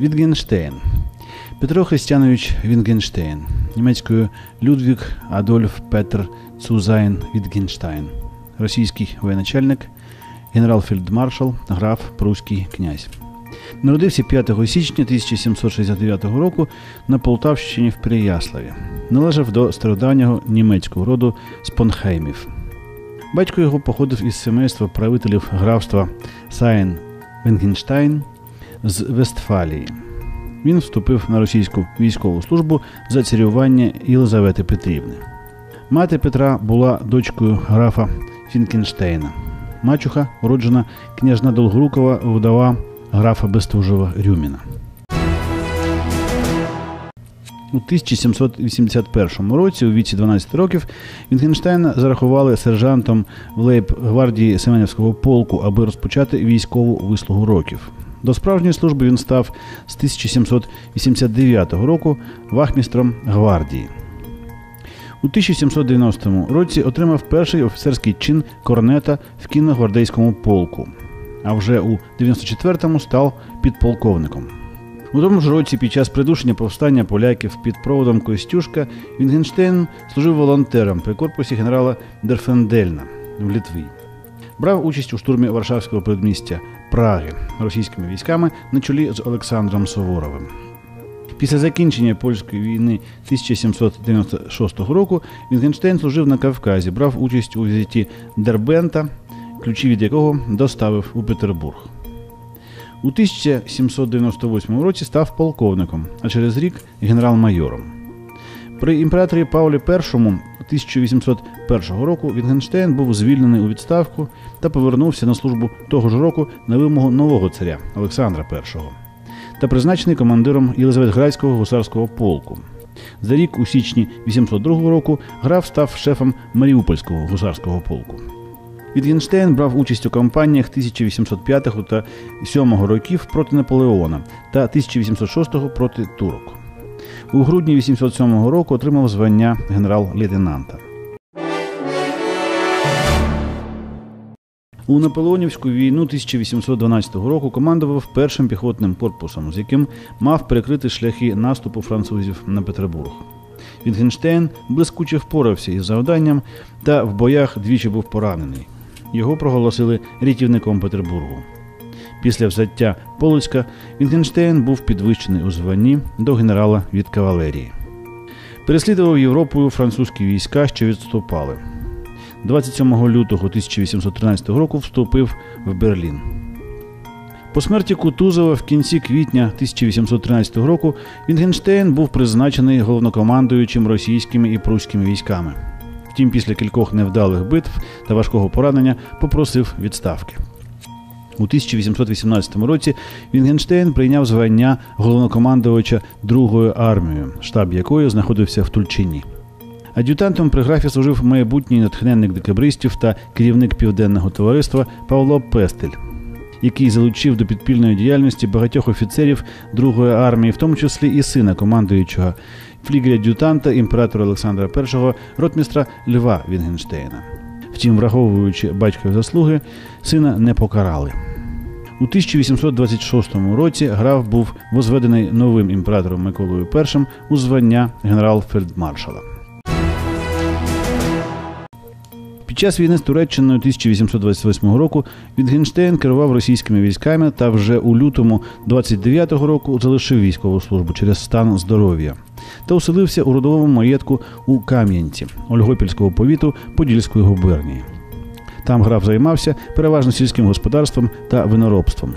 Вітгенштейн. Петро Христянович Вінгенштейн, німецькою Людвік Адольф Петр Цузайн Вітгенштайн, російський воєначальник, генерал-фельдмаршал, граф, прусський князь. Народився 5 січня 1769 року на Полтавщині в Переяславі. Належав до стародавнього німецького роду Спонхеймів. Батько його походив із семейства правителів графства Сайн Венгенштайн з Вестфалії. Він вступив на російську військову службу за царювання Єлизавети Петрівни. Мати Петра була дочкою графа Фінкенштейна. Мачуха, уроджена княжна Долгорукова, вдова графа Бестужева Рюміна. У 1781 році, у віці 12 років, Вінгенштейна зарахували сержантом в лейб-гвардії Семенівського полку, аби розпочати військову вислугу років. До справжньої служби він став з 1789 року вахмістром гвардії. У 1790 році отримав перший офіцерський чин корнета в кінногвардейському полку, а вже у 94-му став підполковником. У тому ж році, під час придушення повстання поляків під проводом Костюшка, Вінгенштейн служив волонтером при корпусі генерала Дерфендельна в Літві. Брав участь у штурмі Варшавського передмістя Праги російськими військами на чолі з Олександром Суворовим. Після закінчення польської війни 1796 року Вінгенштейн служив на Кавказі, брав участь у візиті Дербента, ключі від якого доставив у Петербург. У 1798 році став полковником, а через рік генерал-майором. При імператорі Павлі І 1801 року Вінгенштейн був звільнений у відставку та повернувся на службу того ж року на вимогу нового царя Олександра І та призначений командиром Єлизаветградського гусарського полку. За рік у січні 802 року граф став шефом Маріупольського гусарського полку. Вітгенштейн брав участь у кампаніях 1805 та 7 років проти Наполеона та 1806 проти турок. У грудні 807 року отримав звання генерал-лейтенанта. У Наполеонівську війну 1812 року командував першим піхотним корпусом, з яким мав перекрити шляхи наступу французів на Петербург. Вітгенштейн блискуче впорався із завданням та в боях двічі був поранений. Його проголосили рятівником Петербургу. Після взяття Полоцька Вінгенштейн був підвищений у званні до генерала від кавалерії. Переслідував Європою французькі війська, що відступали. 27 лютого 1813 року вступив в Берлін. По смерті Кутузова в кінці квітня 1813 року Вінгенштейн був призначений головнокомандуючим російськими і пруськими військами. Втім, після кількох невдалих битв та важкого поранення попросив відставки. У 1818 році Вінгенштейн прийняв звання головнокомандувача Другою армією, штаб якої знаходився в Тульчині. Ад'ютантом при графі служив майбутній натхненник декабристів та керівник південного товариства Павло Пестель, який залучив до підпільної діяльності багатьох офіцерів Другої армії, в тому числі і сина командуючого флігеля-ад'ютанта імператора Олександра І ротмістра Льва Вінгенштейна. Втім, враховуючи батькові заслуги, сина не покарали. У 1826 році граф був возведений новим імператором Миколою І у звання генерал-фельдмаршала. Під час війни з Туреччиною 1828 року Вітгенштейн керував російськими військами та вже у лютому 29-го року залишив військову службу через стан здоров'я та оселився у родовому маєтку у Кам'янці Ольгопільського повіту Подільської губернії. Там граф займався переважно сільським господарством та виноробством.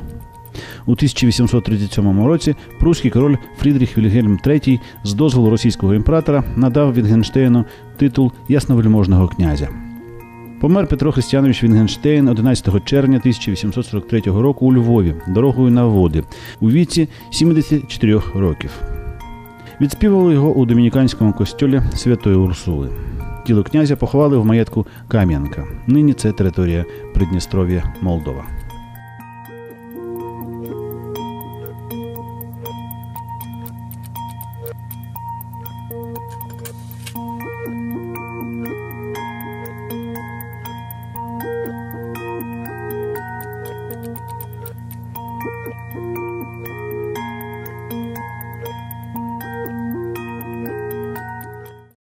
У 1837 році прусський король Фрідріх Вільгельм III з дозволу російського імператора надав Вітгенштейну титул ясновельможного князя. Помер Петро Христианович Вінгенштейн 11 червня 1843 року у Львові дорогою на води у віці 74 років. Відспівали його у домініканському костюлі Святої Урсули. Тіло князя поховали в маєтку Кам'янка. Нині це територія Придністров'я Молдова.